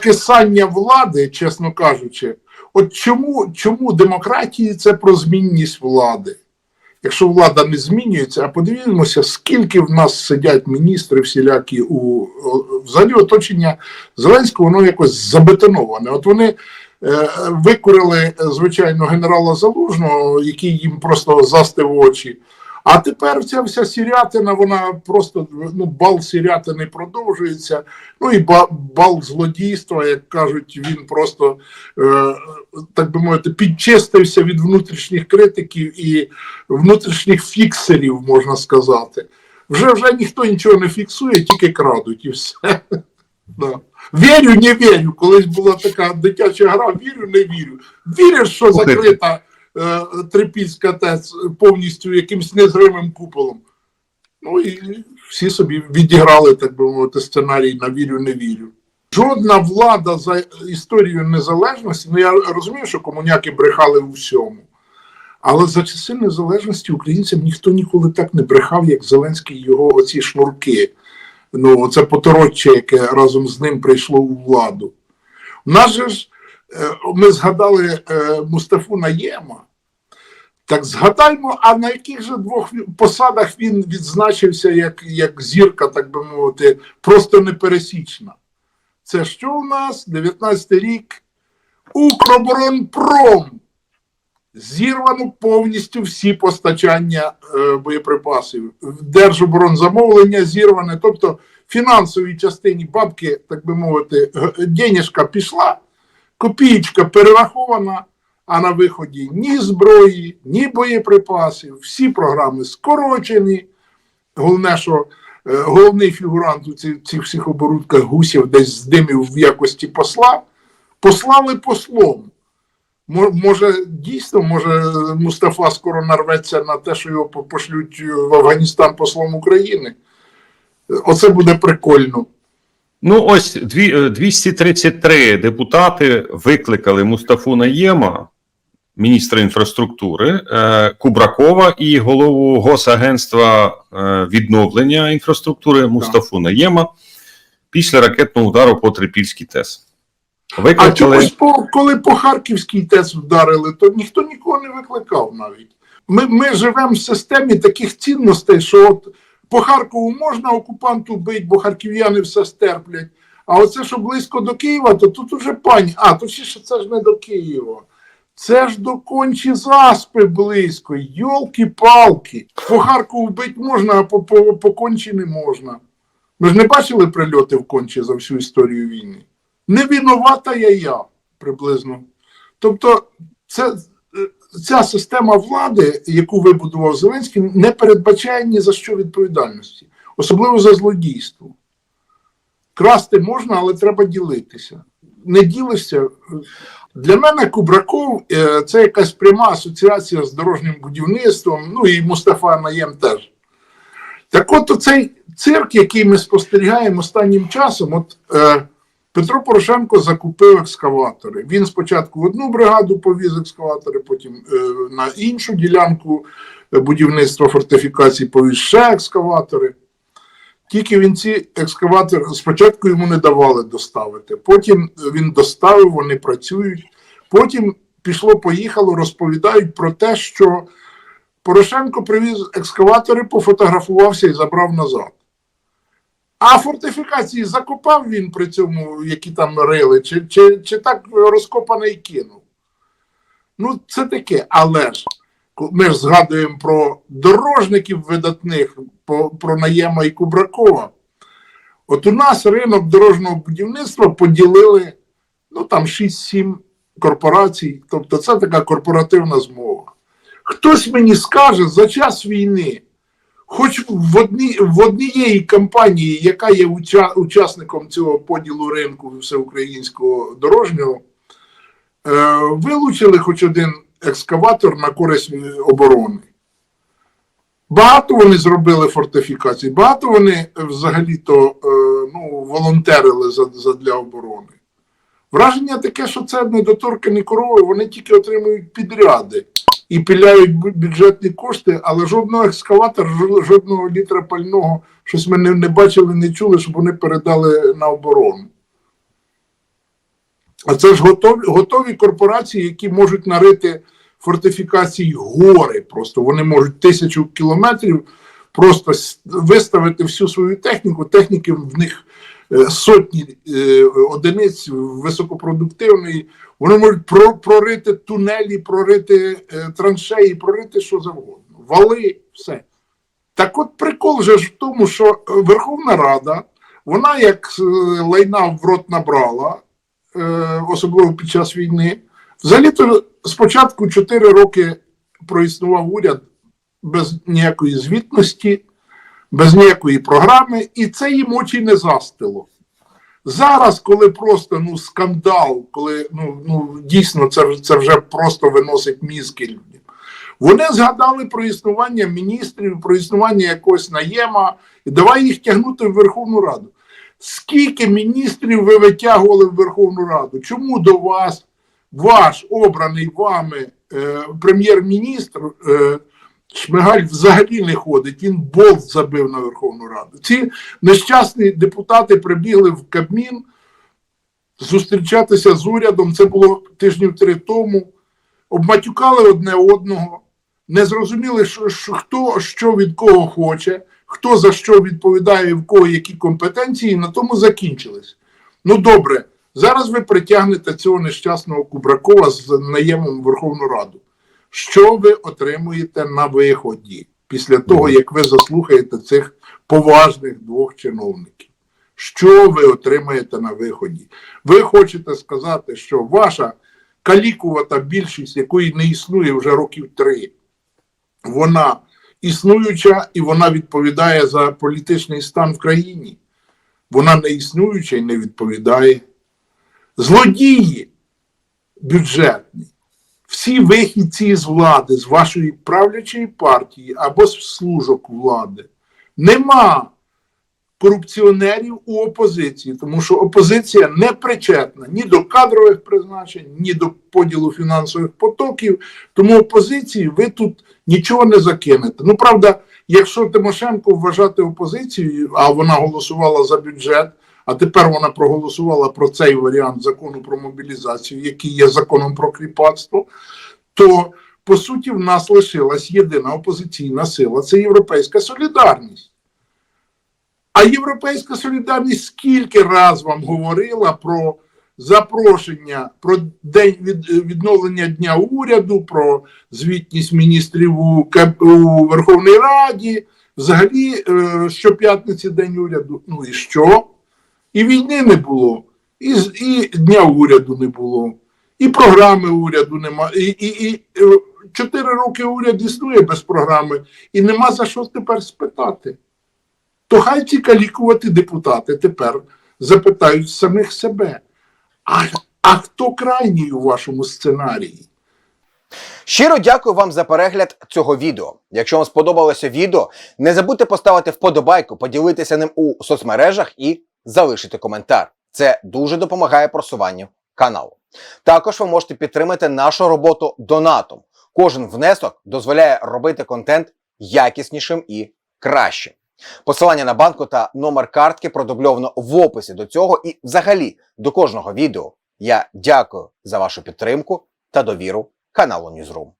кисання влади, чесно кажучи, от чому, чому демократії це про змінність влади? Якщо влада не змінюється, а подивімося, скільки в нас сидять міністри всілякі у взагалі оточення Зеленського, воно якось забетоноване. От вони е, викурили, е, звичайно, генерала Залужного, який їм просто застив очі. А тепер ця вся сірятина, вона просто ну, бал сірятини продовжується. Ну і бал злодійства, як кажуть, він просто, е, так би мовити, підчистився від внутрішніх критиків і внутрішніх фіксерів, можна сказати. Вже вже ніхто нічого не фіксує, тільки крадуть і все. Да. Вірю, не вірю. Колись була така дитяча гра, вірю, не вірю. Віриш, що закрита Трипільська ТЕЦ повністю якимсь незримим куполом. Ну і всі собі відіграли, так би мовити, сценарій на вірю, не вірю. Жодна влада за історію незалежності, ну я розумію, що комуняки брехали у всьому. Але за часи незалежності українцям ніхто ніколи так не брехав, як Зеленський його оці шнурки. Ну, це потороччя, яке разом з ним прийшло у владу. У нас же ж е, ми згадали е, Мустафу Наєма. Так згадаймо, а на яких же двох посадах він відзначився як, як зірка, так би мовити, просто непересічна. Це що у нас? 19-й рік. Укроборонпром. Зірвано повністю всі постачання е, боєприпасів. Держоборонзамовлення зірване. Тобто фінансовій частині бабки, так би мовити, денежка пішла, копієчка перерахована, а на виході ні зброї, ні боєприпасів, всі програми скорочені. Головне, що е, головний фігурант у цих, цих всіх оборудках гусів десь здимів в якості посла, послали послом. Може, дійсно, може Мустафа скоро нарветься на те, що його пошлють в Афганістан послом України. Оце буде прикольно. Ну, ось дві, е, 233 депутати викликали Мустафу Наєма, міністра інфраструктури, е, Кубракова і голову Госагентства е, відновлення інфраструктури Мустафу Наєма після ракетного удару по Трипільській ТЕС. А Викликали. чомусь, по, коли по Харківській ТЕЦ вдарили, то ніхто нікого не викликав навіть. Ми, ми живемо в системі таких цінностей, що от по Харкову можна окупанту бити, бо харків'яни все стерплять. А оце, що близько до Києва, то тут уже пані. А, то ще це ж не до Києва. Це ж до кончі заспи близько. Йолки-палки. По Харкову бить можна, а по, по, по кончі не можна. Ми ж не бачили прильоти в кончі за всю історію війни. Не винувата я я приблизно. Тобто, це, ця система влади, яку вибудував Зеленський, не передбачає ні за що відповідальності, особливо за злодійство. Красти можна, але треба ділитися. Не ділишся. Для мене Кубраков е, це якась пряма асоціація з дорожнім будівництвом, ну і Мустафа Наєм теж. Так от оцей цирк, який ми спостерігаємо останнім часом, от е, Петро Порошенко закупив екскаватори. Він спочатку в одну бригаду повіз екскаватори, потім е, на іншу ділянку е, будівництва фортифікацій повіз ще екскаватори. Тільки він ці екскаватори спочатку йому не давали доставити. Потім він доставив, вони працюють. Потім пішло-поїхало, розповідають про те, що Порошенко привіз екскаватори, пофотографувався і забрав назад. А фортифікації закопав він при цьому, які там рили, чи, чи, чи так розкопаний кинув. Ну, це таке, але ж ми ж згадуємо про дорожників видатних, по- про Наєма і Кубракова. От у нас ринок дорожнього будівництва поділили ну там 6-7 корпорацій, тобто це така корпоративна змова. Хтось мені скаже за час війни, хоч в, одні, в однієї компанії, яка є уча, учасником цього поділу ринку всеукраїнського дорожнього, е, вилучили хоч один екскаватор на користь е, оборони. Багато вони зробили фортифікацій, багато вони взагалі-то е, ну, волонтерили за, за для оборони. Враження таке, що це недоторкані корови, вони тільки отримують підряди і піляють бюджетні кошти, але жодного екскаватора, жодного літра пального, щось ми не, не бачили, не чули, щоб вони передали на оборону. А це ж готові, готові корпорації, які можуть нарити фортифікації гори. Просто вони можуть тисячу кілометрів просто виставити всю свою техніку. Техніки в них сотні е, одиниць високопродуктивної. Вони можуть про- прорити тунелі, прорити е, траншеї, прорити що завгодно. Вали, все. Так от прикол же ж в тому, що Верховна Рада, вона як е, лайна в рот набрала, е, особливо під час війни. Взагалі-то спочатку 4 роки проіснував уряд без ніякої звітності, без ніякої програми, і це їм очі не застило. Зараз, коли просто ну, скандал, коли ну, ну, дійсно це, це вже просто виносить мізки людям. Вони згадали про існування міністрів, про існування якогось наєма, і давай їх тягнути в Верховну Раду. Скільки міністрів ви витягували в Верховну Раду? Чому до вас ваш обраний вами е, прем'єр-міністр е, Шмигаль взагалі не ходить? Він болт забив на Верховну Раду. Ці нещасні депутати прибігли в Кабмін зустрічатися з урядом. Це було тижнів три тому. Обматюкали одне одного, не зрозуміли, що, що, хто що від кого хоче, хто за що відповідає, в кого які компетенції, і на тому закінчились. Ну добре, зараз ви притягнете цього нещасного Кубракова з наємом Верховну Раду. Що ви отримуєте на виході після того, як ви заслухаєте цих поважних двох чиновників? Що ви отримаєте на виході? Ви хочете сказати, що ваша калікувата більшість, якої не існує вже років три, вона існуюча і вона відповідає за політичний стан в країні. Вона не існуюча і не відповідає. Злодії бюджетні, всі вихідці з влади, з вашої правлячої партії або з служок влади. Нема корупціонерів у опозиції, тому що опозиція не причетна ні до кадрових призначень, ні до поділу фінансових потоків. Тому опозиції ви тут нічого не закинете. Ну правда, якщо Тимошенко вважати опозицією, а вона голосувала за бюджет, а тепер вона проголосувала про цей варіант закону про мобілізацію, який є законом про кріпацтво, то по суті в нас лишилась єдина опозиційна сила це Європейська солідарність. А Європейська солідарність скільки раз вам говорила про запрошення, про день від, відновлення дня уряду, про звітність міністрів у, у Верховній Раді, взагалі е, щоп'ятниці день уряду. Ну і що? І війни не було, і, і дня уряду не було, і програми уряду нема. І, і, і е, чотири роки уряд існує без програми, і нема за що тепер спитати. То хай ці калікувати депутати тепер запитають самих себе. А, а хто крайній у вашому сценарії? Щиро дякую вам за перегляд цього відео. Якщо вам сподобалося відео, не забудьте поставити вподобайку, поділитися ним у соцмережах і залишити коментар. Це дуже допомагає просуванню каналу. Також ви можете підтримати нашу роботу донатом. Кожен внесок дозволяє робити контент якіснішим і кращим. Посилання на банку та номер картки продубльовано в описі до цього і взагалі до кожного відео. Я дякую за вашу підтримку та довіру каналу Newsroom.